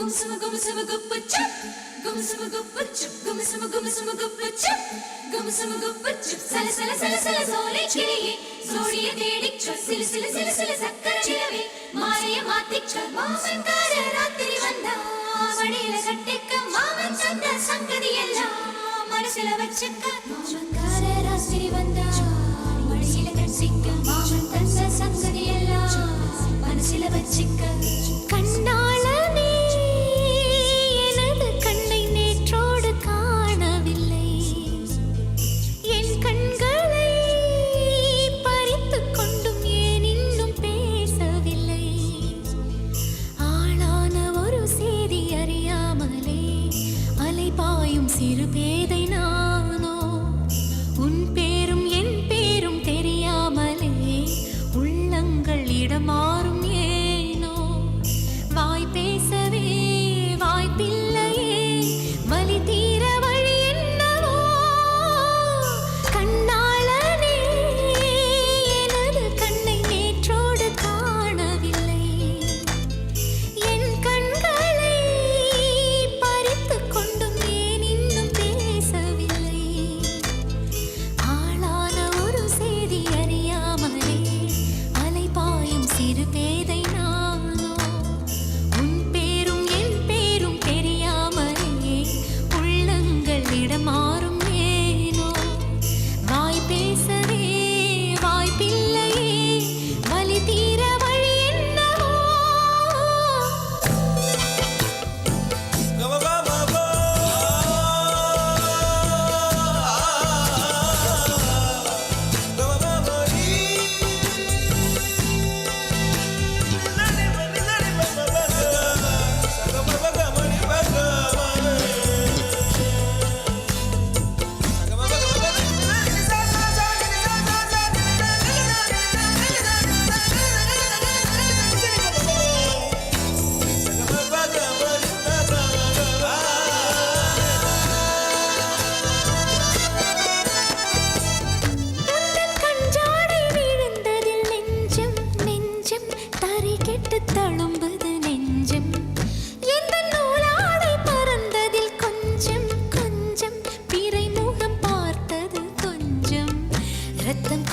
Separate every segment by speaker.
Speaker 1: கும்சும கும்சும குப்புச்சு கும்சும குப்புச்சு கும்சும கும்சும குப்புச்சு கும்சும குப்புச்சு சல சல சல சல சோலை கிளியே சோழிய தேடிச்சொ சிலு சிலு சிலு சிலு சக்கர நிலவே மாலைய மாத்திச்சொ மாமன்கார ராத்திரி வந்தா வழியில கட்டிக்க வச்சுக்க
Speaker 2: to be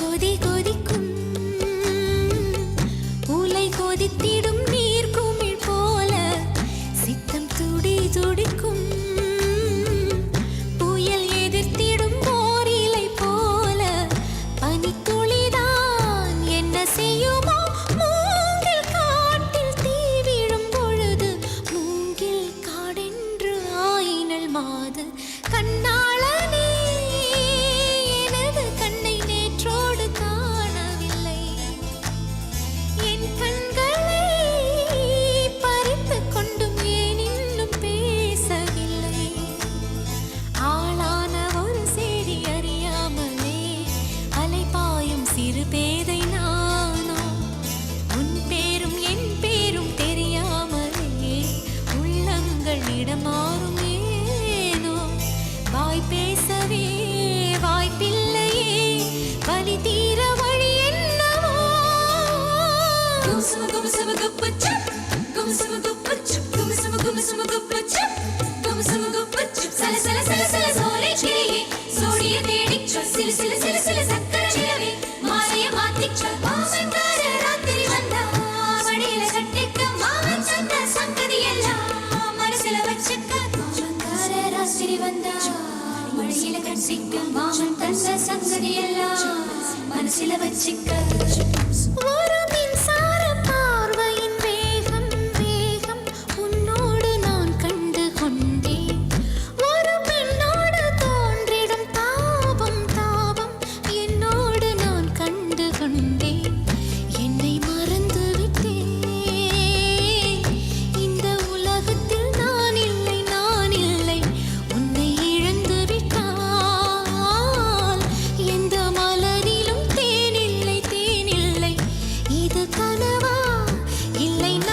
Speaker 2: கொதி கொதிக்கும். உலை கொதித்திடும் நீர் குமிழ் போல சித்தம் துடி துடிக்கும். புயல் எதிர்த்திடும் போரிலை போல பனித்துளிதான் என்ன செய்யுமா? மூங்கில் காட்டில் தீ விழும் பொழுது மூங்கில் தீர வழி என்னவோ
Speaker 1: கும்சும கும்சும குப்பச்சு கும்சும குப்பச்சு கும்சும கும்சும குப்பச்சு never take a choose. இல்லை